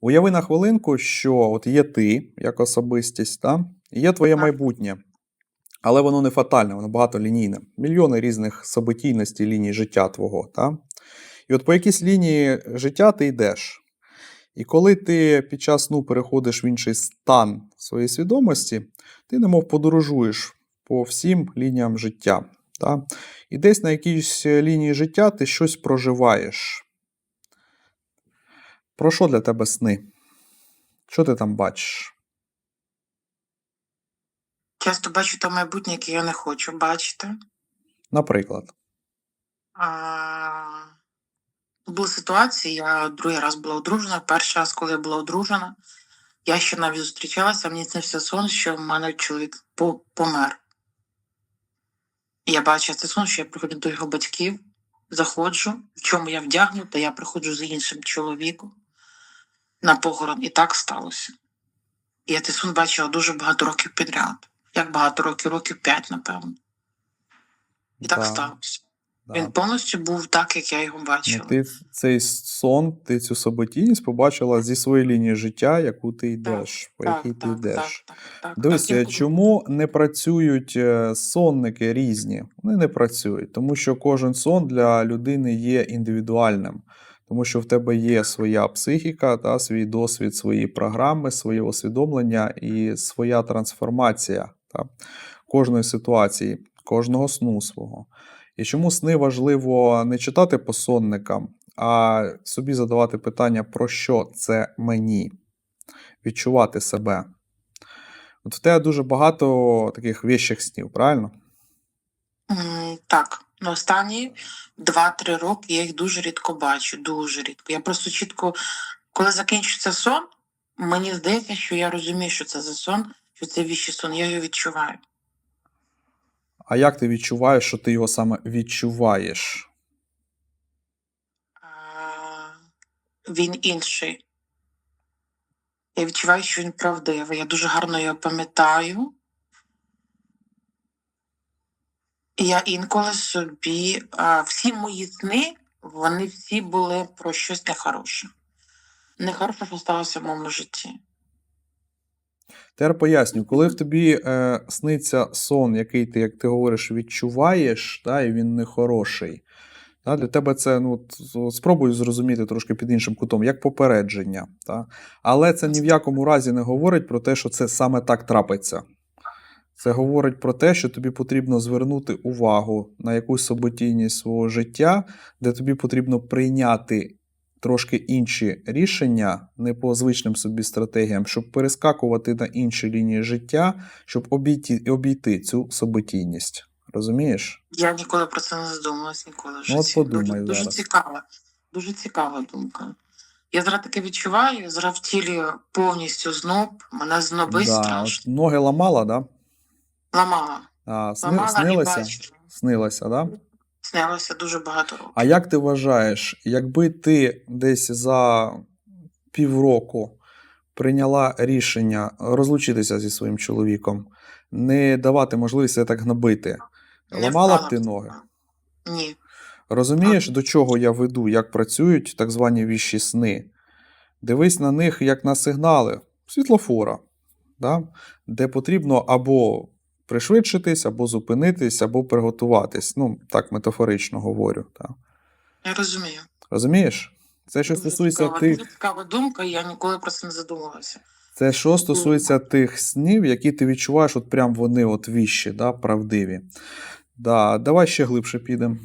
Уяви на хвилинку, що от є ти як особистість, та? і є твоє Так. майбутнє. Але воно не фатальне, воно багатолінійне. Мільйони різних событійностей ліній життя твого. Та? І от по якійсь лінії життя ти йдеш. І коли ти під час сну переходиш в інший стан своєї свідомості, ти немов подорожуєш по всім лініям життя. Та? І десь на якійсь лінії життя ти щось проживаєш. Про що для тебе сни? Що ти там бачиш? Часто бачу те майбутнє, яке я не хочу бачити. Наприклад, А, були ситуації, я другий раз була одружена. Перший раз, коли я була одружена, я ще навіть зустрічалася, мені снився сон, що в мене чоловік помер. І я бачила цей сон, що я приходжу до його батьків, заходжу, в чому я вдягнута, я приходжу з іншим чоловіком на похорон, і так сталося. І я цей сон бачила дуже багато років підряд. Як багато років, років п'ять, напевно. І так Да, сталося. да. Він повністю був так, як я його Ну, ти цей сон, ти цю событійність побачила зі своєї лінії життя, яку ти йдеш, по якій ти йдеш. Так, так, Дивись, так, е, я- чому не працюють е, сонники різні? Вони не працюють, тому що кожен сон для людини є індивідуальним, тому що в тебе є своя психіка, та, свій досвід, свої програми, своє усвідомлення і своя трансформація та, кожної ситуації, кожного сну свого. І чому сни важливо не читати по сонникам, а собі задавати питання, про що це мені, відчувати себе. От в тебе дуже багато таких віщих снів, правильно? М, Так, останні 2-3 роки я їх дуже рідко бачу, дуже рідко. Я просто чітко, коли закінчиться сон, мені здається, що я розумію, що це за сон, що це віщий сон, я його відчуваю. А як ти відчуваєш, що ти його саме відчуваєш? А, Він інший. Я відчуваю, що він правдивий. Я дуже гарно його пам'ятаю. І я інколи собі, всі мої сни, вони всі були про щось нехороше. Нехороше, що сталося в моєму житті. Тепер поясню, коли в тобі е, сниться сон, який ти, як ти говориш, відчуваєш, та, і він нехороший. Та, для тебе це ну, спробуй зрозуміти трошки під іншим кутом, як попередження. Та? Але це ні в якому разі не говорить про те, що це саме так трапиться. Це говорить про те, що тобі потрібно звернути увагу на якусь событійність свого життя, де тобі потрібно прийняти трошки інші рішення, не по звичним собі стратегіям, щоб перескакувати на інші лінії життя, щоб обійти, обійти цю событійність. Розумієш? Я ніколи про це не задумалась, ніколи в Ну, от подумай дуже, дуже цікава, дуже цікава думка. Я зараз таке відчуваю, зараз втілюю повністю зноб, мене знобить Да, страшно. ноги ламала, да? Ламала. А, сни, Ламала і снилося? бачила. Снилося, да? Снялося дуже багато років. А як ти вважаєш, якби ти десь за півроку прийняла рішення розлучитися зі своїм чоловіком, не давати можливість себе так гнобити, Не ламала б ти ноги? Ні. Розумієш, до чого я веду, як працюють так звані віщі сни? Дивись на них як на сигнали світлофора, да? де потрібно або пришвидшитись, або зупинитись, або приготуватись. Ну, так метафорично говорю. Так. Я розумію. Розумієш? Це що Дуже стосується цікава, тих, дуже цікава думка, я ніколи про це не задумувалася. це що стосується тих снів, які ти відчуваєш, от прям вони от віщі, да, правдиві. Да, давай ще глибше підемо.